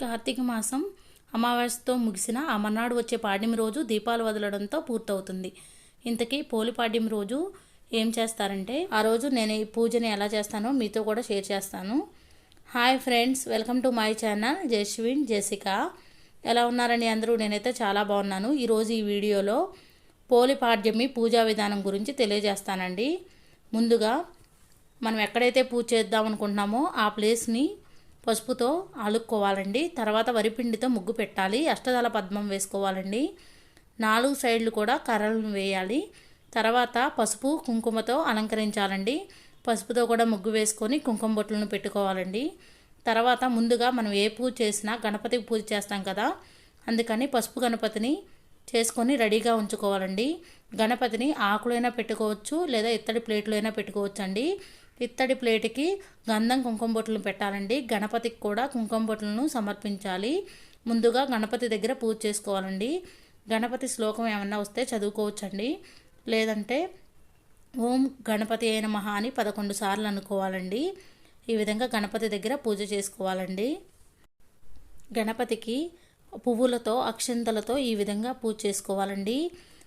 కార్తీక మాసం అమావాస్యతో ముగిసిన ఆ మర్నాడు వచ్చే పాడ్యమి రోజు దీపాలు వదలడంతో పూర్తవుతుంది. ఇంతకీ పోలి పాడ్యమి రోజు ఏం చేస్తారంటే ఆ రోజు నేను ఈ పూజని ఎలా చేస్తానో మీతో కూడా షేర్ చేస్తాను. Hi friends welcome to my channel. Jaswin Jessica ఎలా ఉన్నారని అందరూ? నేనైతే చాలా బాగున్నాను. ఈరోజు ఈ వీడియోలో పోలి పాడ్యమి పూజా విధానం గురించి తెలియజేస్తానండి. ముందుగా మనం ఎక్కడైతే పూజ చేద్దాం అనుకుంటున్నామో ఆ ప్లేస్ని పసుపుతో అలుక్కోవాలండి తర్వాత వరిపిండితో ముగ్గు పెట్టాలి. అష్టదళ పద్మం వేసుకోవాలండి. నాలుగు సైడ్లు కూడా కర్రలను వేయాలి. తర్వాత పసుపు కుంకుమతో అలంకరించాలండి. పసుపుతో కూడా ముగ్గు వేసుకొని కుంకుమ బొట్లను పెట్టుకోవాలండి. తర్వాత ముందుగా మనం ఏ పూజ చేసినా గణపతికి పూజ చేస్తాం కదా అందుకని పసుపు గణపతిని చేసుకొని రెడీగా ఉంచుకోవాలండి. గణపతిని ఆకులైనా పెట్టుకోవచ్చు లేదా ఇత్తడి ప్లేట్లో అయినా పెట్టుకోవచ్చు అండి ఇత్తడి ప్లేట్కి గంధం కుంకుమ బొట్లను పెట్టాలండి. గణపతికి కూడా కుంకుమ బొట్లను సమర్పించాలి. ముందుగా గణపతి దగ్గర పూజ చేసుకోవాలండి. గణపతి శ్లోకం ఏమన్నా వస్తే చదువుకోవచ్చండి. లేదంటే ఓం గణపతి అయిన మహా అని పదకొండు సార్లు అనుకోవాలండి. ఈ విధంగా గణపతి దగ్గర పూజ చేసుకోవాలండి. గణపతికి పువ్వులతో అక్షంతలతో ఈ విధంగా పూజ చేసుకోవాలండి.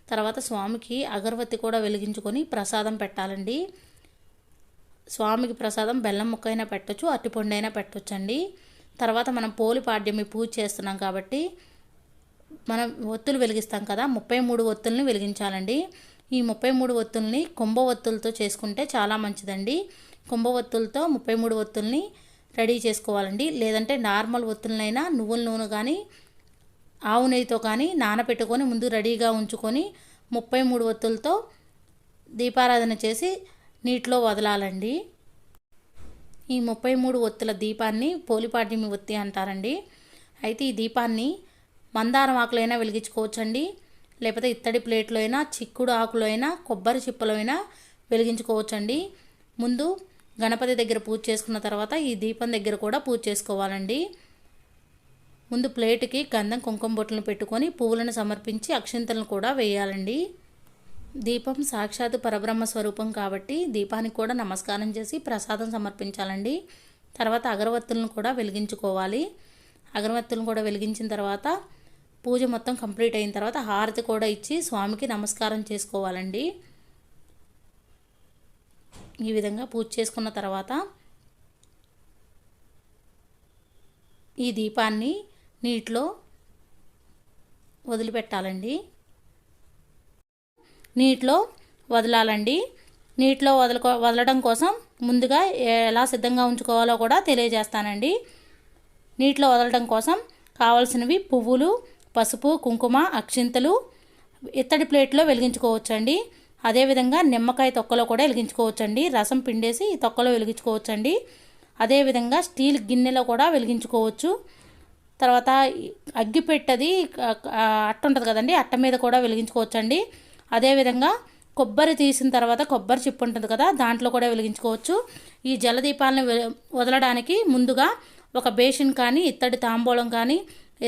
తర్వాత స్వామికి అగరవత్తి కూడా వెలిగించుకొని ప్రసాదం పెట్టాలండి. స్వామికి ప్రసాదం బెల్లం ముక్క అయినా పెట్టచ్చు అరటిపండు అయినా పెట్టొచ్చండి. తర్వాత మనం పోలి పాడ్యమి పూజ చేస్తున్నాం కాబట్టి మనం ఒత్తులు వెలిగిస్తాం కదా ముప్పై మూడు ఒత్తుల్ని వెలిగించాలండి. ఈ ముప్పై మూడు ఒత్తుల్ని కుంభ ఒత్తులతో చేసుకుంటే చాలా మంచిదండి. కుంభ ఒత్తులతో ముప్పై మూడు ఒత్తుల్ని రెడీ చేసుకోవాలండి. లేదంటే నార్మల్ ఒత్తులనైనా నువ్వుల నూనె కానీ ఆవు నెయ్యితో కానీ నానబెట్టుకొని ముందు రెడీగా ఉంచుకొని ముప్పై మూడు ఒత్తులతో దీపారాధన చేసి నీటిలో వదలాలండి. ఈ ముప్పై మూడు ఒత్తుల దీపాన్ని పోలిపాటిమి ఒత్తి అంటారండి. అయితే ఈ దీపాన్ని మందారం ఆకులైనా వెలిగించుకోవచ్చండి. లేకపోతే ఇత్తడి ప్లేట్లో అయినా చిక్కుడు ఆకులో అయినా కొబ్బరి చిప్పలో అయినా వెలిగించుకోవచ్చండి. ముందు గణపతి దగ్గర పూజ చేసుకున్న తర్వాత ఈ దీపం దగ్గర కూడా పూజ చేసుకోవాలండి. ముందు ప్లేట్కి గంధం కుంకుమ బొట్లను పెట్టుకొని పువ్వులను సమర్పించి అక్షింతలను కూడా వేయాలండి. దీపం సాక్షాత్ పరబ్రహ్మ స్వరూపం కాబట్టి దీపానికి కూడా నమస్కారం చేసి ప్రసాదం సమర్పించాలండి. తర్వాత అగరవత్తులను కూడా వెలిగించుకోవాలి. అగరవత్తులను కూడా వెలిగించిన తర్వాత పూజ మొత్తం కంప్లీట్ అయిన తర్వాత హారతి కూడా ఇచ్చి స్వామికి నమస్కారం చేసుకోవాలండి. ఈ విధంగా పూజ చేసుకున్న తర్వాత ఈ దీపాన్ని నీటిలో వదిలిపెట్టాలండి. నీటిలో వదలాలండి. నీటిలో వదలకో వదలడం కోసం ముందుగా ఎలా సిద్ధంగా ఉంచుకోవాలో కూడా తెలియజేస్తానండి. నీటిలో వదలడం కోసం కావాల్సినవి పువ్వులు పసుపు కుంకుమ అక్షింతలు ఇత్తడి ప్లేట్లో వెలిగించుకోవచ్చండి. అదేవిధంగా నిమ్మకాయ తొక్కలో కూడా వెలిగించుకోవచ్చండి. రసం పిండేసి ఈ తొక్కలో వెలిగించుకోవచ్చండి. అదేవిధంగా స్టీల్ గిన్నెలో కూడా వెలిగించుకోవచ్చు. తర్వాత అగ్గి పెట్టది అట్ట ఉంటుంది కదండి. అట్ట మీద కూడా వెలిగించుకోవచ్చండి. అదేవిధంగా కొబ్బరి తీసిన తర్వాత కొబ్బరి చిప్పు ఉంటుంది కదా దాంట్లో కూడా వెలిగించుకోవచ్చు. ఈ జలదీపాలను వదలడానికి ముందుగా ఒక బేసిన్ కానీ ఇత్తడి తాంబూలం కానీ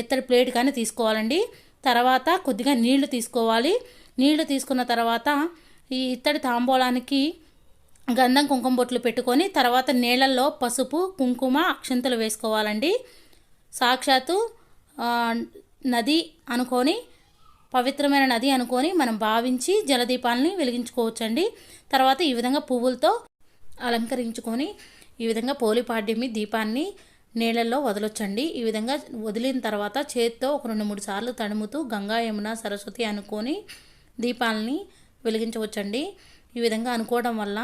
ఇత్తడి ప్లేట్ కానీ తీసుకోవాలండి. తర్వాత కొద్దిగా నీళ్ళు తీసుకోవాలి. నీళ్ళు తీసుకున్న తర్వాత ఈ ఇత్తడి తాంబూలానికి గంధం కుంకుమ బొట్లు పెట్టుకొని తర్వాత నీళ్ళల్లో పసుపు కుంకుమ అక్షంతలు వేసుకోవాలండి. సాక్షాత్తు నది అనుకొని పవిత్రమైన నది అనుకొని మనం భావించి జలదీపాలని వెలిగించుకోవచ్చండి. తర్వాత ఈ విధంగా పువ్వులతో అలంకరించుకొని ఈ విధంగా పోలిపాడ్యమి దీపాన్ని నీళ్ళల్లో వదలొచ్చండి. ఈ విధంగా వదిలిన తర్వాత చేత్తో ఒక రెండు మూడు సార్లు తడుముతూ గంగా యమున సరస్వతి అనుకొని దీపాలని వెలిగించవచ్చండి. ఈ విధంగా అనుకోవడం వల్ల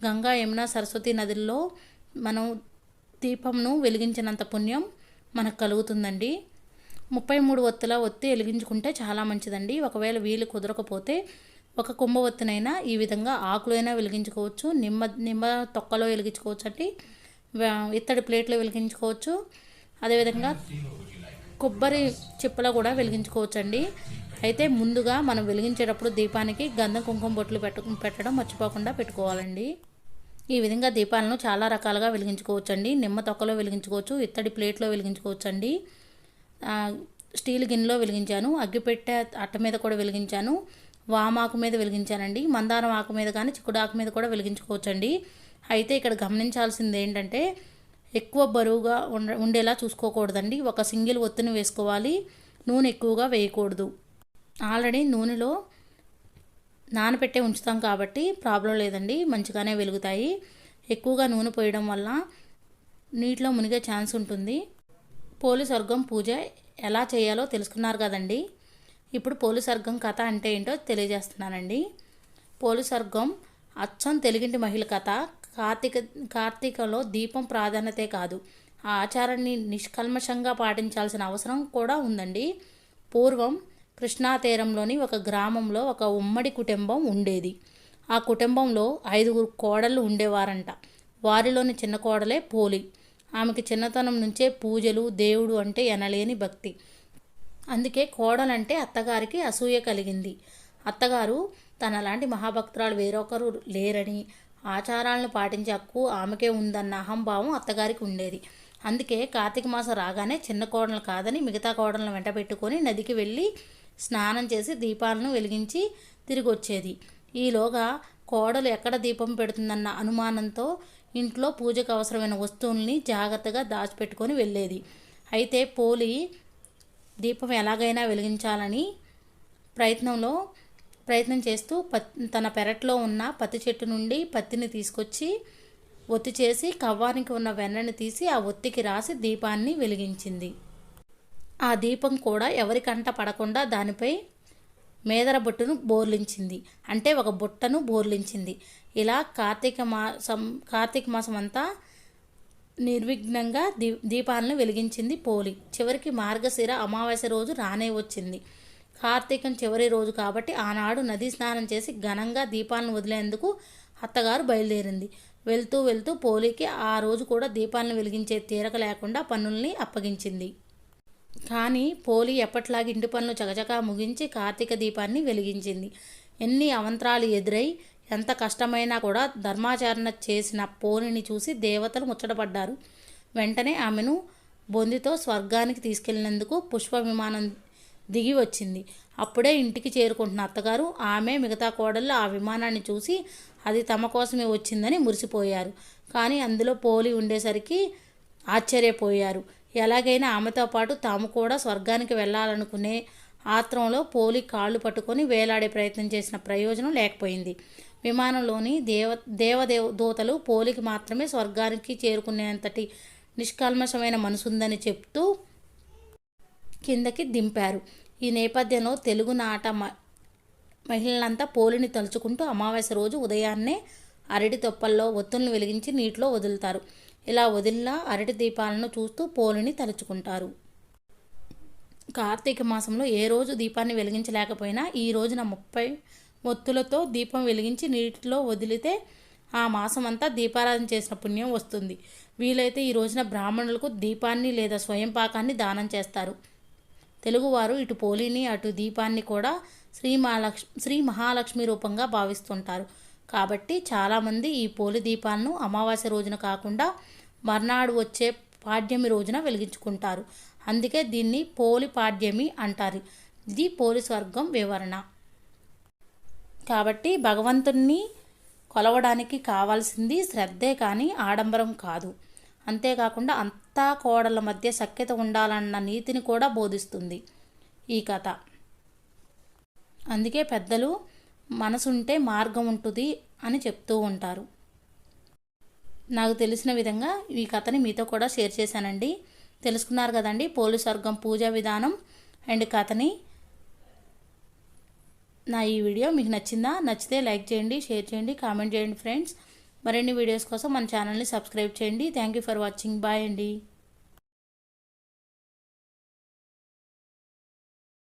గంగా యమున సరస్వతి నదుల్లో మనం దీపంను వెలిగించినంత పుణ్యం మనకు కలుగుతుందండి. ముప్పై మూడు ఒత్తుల ఒత్తి వెలిగించుకుంటే చాలా మంచిదండి. ఒకవేళ వీలు కుదరకపోతే ఒక కుంభ ఒత్తినైనా ఈ విధంగా ఆకులైనా వెలిగించుకోవచ్చు నిమ్మ నిమ్మ తొక్కలో వెలిగించుకోవచ్చు అండి ఇత్తడి ప్లేట్లో వెలిగించుకోవచ్చు. అదేవిధంగా కొబ్బరి చిప్పలో కూడా వెలిగించుకోవచ్చు అండి అయితే ముందుగా మనం వెలిగించేటప్పుడు దీపానికి గంధం కుంకుమ బొట్లు పెట్ట పెట్టడం మర్చిపోకుండా పెట్టుకోవాలండి. ఈ విధంగా దీపాలను చాలా రకాలుగా వెలిగించుకోవచ్చు అండి నిమ్మ తొక్కలో వెలిగించుకోవచ్చు ఇత్తడి ప్లేట్లో వెలిగించుకోవచ్చు అండి స్టీల్ గిన్నెలో వెలిగించాను అగ్గిపెట్టె అట్ట మీద కూడా వెలిగించాను వామాకు మీద వెలిగించానండి మందారం ఆకు మీద కానీ చిక్కుడు ఆకు మీద కూడా వెలిగించుకోవచ్చండి. అయితే ఇక్కడ గమనించాల్సింది ఏంటంటే ఎక్కువ బరువుగా ఉండ ఉండేలా చూసుకోకూడదండి. ఒక సింగిల్ ఒత్తిని వేసుకోవాలి నూనె ఎక్కువగా వేయకూడదు. ఆల్రెడీ నూనెలో నానపెట్టే ఉంచుతాం కాబట్టి ప్రాబ్లం లేదండి మంచిగానే వెలుగుతాయి. ఎక్కువగా నూనె పోయడం వల్ల నీటిలో మునిగే ఛాన్స్ ఉంటుంది. పోలి స్వర్గం పూజ ఎలా చేయాలో తెలుసుకున్నారు కదండి. ఇప్పుడు పోలి స్వర్గం కథ అంటే ఏంటో తెలియజేస్తున్నానండి. పోలి స్వర్గం అచ్చం తెలుగింటి మహిళ కథ. కార్తీక కార్తీకలో దీపం ప్రాధాన్యతే కాదు. ఆ ఆచారాన్ని నిష్కల్మషంగా పాటించాల్సిన అవసరం కూడా ఉందండి. పూర్వం కృష్ణా తీరంలోని ఒక గ్రామంలో ఒక ఉమ్మడి కుటుంబం ఉండేది. ఆ కుటుంబంలో ఐదుగురు కోడళ్ళు ఉండేవారంట. వారిలోని చిన్న కోడలే పోలి. ఆమెకి చిన్నతనం నుంచే పూజలు దేవుడు అంటే ఎనలేని భక్తి. అందుకే కోడలంటే అత్తగారికి అసూయ కలిగింది. అత్తగారు తనలాంటి మహాభక్తురాలు వేరొకరు లేరని ఆచారాలను పాటించే హక్కు ఆమెకే ఉందన్న అహంభావం అత్తగారికి ఉండేది. అందుకే కార్తీక మాసం రాగానే చిన్న కోడలు కాదని మిగతా కోడలను వెంట పెట్టుకొని నదికి వెళ్ళి స్నానం చేసి దీపాలను వెలిగించి తిరిగి వచ్చేది ఈలోగా కోడలు ఎక్కడ దీపం పెడుతుందన్న అనుమానంతో ఇంట్లో పూజకు అవసరమైన వస్తువుల్ని జాగ్రత్తగా దాచిపెట్టుకొని వెళ్ళేది. అయితే పోలి దీపం ఎలాగైనా వెలిగించాలని ప్రయత్నంలో ప్రయత్నం చేస్తూ పత్ తన పెరట్లో ఉన్న పత్తి చెట్టు నుండి పత్తిని తీసుకొచ్చి ఒత్తి చేసి కవ్వానికి ఉన్న వెన్నని తీసి ఆ ఒత్తికి రాసి దీపాన్ని వెలిగించింది. ఆ దీపం కూడా ఎవరికంట పడకుండా దానిపై మేదర బొట్టును బోర్లించింది. అంటే ఒక బుట్టను బోర్లించింది. ఇలా కార్తీక మాసం కార్తీక మాసం అంతా నిర్విఘ్నంగా దీ దీపాలను వెలిగించింది పోలి. చివరికి మార్గశిర అమావాస్య రోజు రానే వచ్చింది. కార్తీకం చివరి రోజు కాబట్టి ఆనాడు నదీ స్నానం చేసి ఘనంగా దీపాలను వదిలేందుకు అత్తగారు బయలుదేరింది. వెళ్తూ వెళ్తూ పోలికి ఆ రోజు కూడా దీపాలను వెలిగించే తీరక లేకుండా పనుల్ని అప్పగించింది. కానీ పోలి ఎప్పట్లాగే ఇంటి పనులు చకచకా ముగించి కార్తీక దీపాన్ని వెలిగించింది. ఎన్ని అవంతరాలు ఎదురై ఎంత కష్టమైనా కూడా ధర్మాచరణ చేసిన పోలిని చూసి దేవతలు ముచ్చటపడ్డారు. వెంటనే ఆమెను బొందితో స్వర్గానికి తీసుకెళ్ళినందుకు పుష్ప విమానం దిగి వచ్చింది. అప్పుడే ఇంటికి చేరుకుంటున్న అత్తగారు ఆమె మిగతా కోడళ్ళు ఆ విమానాన్ని చూసి అది తమ కోసమే వచ్చిందని మురిసిపోయారు. కానీ అందులో పోలి ఉండేసరికి ఆశ్చర్యపోయారు. ఎలాగైనా ఆమెతో పాటు తాము కూడా స్వర్గానికి వెళ్ళాలనుకునే ఆత్రంలో పోలి కాళ్ళు పట్టుకొని వేలాడే ప్రయత్నం చేసిన ప్రయోజనం లేకపోయింది. విమానంలోని దేవ దేవదేవ దూతలు పోలికి మాత్రమే స్వర్గానికి చేరుకునేంతటి నిష్కల్మషమైన మనసుందని చెప్తూ కిందకి దింపారు. ఈ నేపథ్యంలో తెలుగు నాట మ మహిళలంతా పోలిని తలుచుకుంటూ అమావాస్య రోజు ఉదయాన్నే అరటి తొప్పల్లో ఒత్తులను వెలిగించి నీటిలో వదులుతారు. ఇలా వదిలిన అరటి దీపాలను చూస్తూ పోలిని తలుచుకుంటారు. కార్తీక మాసంలో ఏ రోజు దీపాన్ని వెలిగించలేకపోయినా ఈ రోజున ముప్పై ఒత్తులతో దీపం వెలిగించి నీటిలో వదిలితే ఆ మాసం అంతా దీపారాధన చేసిన పుణ్యం వస్తుంది. వీలైతే ఈ రోజున బ్రాహ్మణులకు దీపాన్ని లేదా స్వయం పాకాన్ని దానం చేస్తారు. తెలుగువారు ఇటు పోలిని అటు దీపాన్ని కూడా శ్రీ మహాలక్ష్మి శ్రీ మహాలక్ష్మి రూపంగా భావిస్తుంటారు. కాబట్టి చాలామంది ఈ పోలి దీపాలను అమావాస్య రోజున కాకుండా మర్నాడు వచ్చే పాడ్యమి రోజున వెలిగించుకుంటారు. అందుకే దీన్ని పోలి పాడ్యమి అంటారు. ఇది పోలి స్వర్గం వివరణ. కాబట్టి భగవంతుణ్ణి కొలవడానికి కావాల్సింది శ్రద్ధే కానీ ఆడంబరం కాదు. అంతేకాకుండా అంతా కోడల మధ్య సఖ్యత ఉండాలన్న నీతిని కూడా బోధిస్తుంది ఈ కథ. అందుకే పెద్దలు మనసుంటే మార్గం ఉంటుంది అని చెప్తూ ఉంటారు. నాకు తెలిసిన విధంగా ఈ కథని మీతో కూడా షేర్ చేశానండి. తెలుసుకున్నారు కదండి పోలీస్ వర్గం పూజా విధానం అండ్ కథని. నా ఈ వీడియో మీకు నచ్చిందా? నచ్చితే లైక్ చేయండి షేర్ చేయండి కామెంట్ చేయండి ఫ్రెండ్స్. మరిన్ని వీడియోస్ కోసం మన ఛానల్ని సబ్స్క్రైబ్ చేయండి. Thank you for watching. Bye అండి.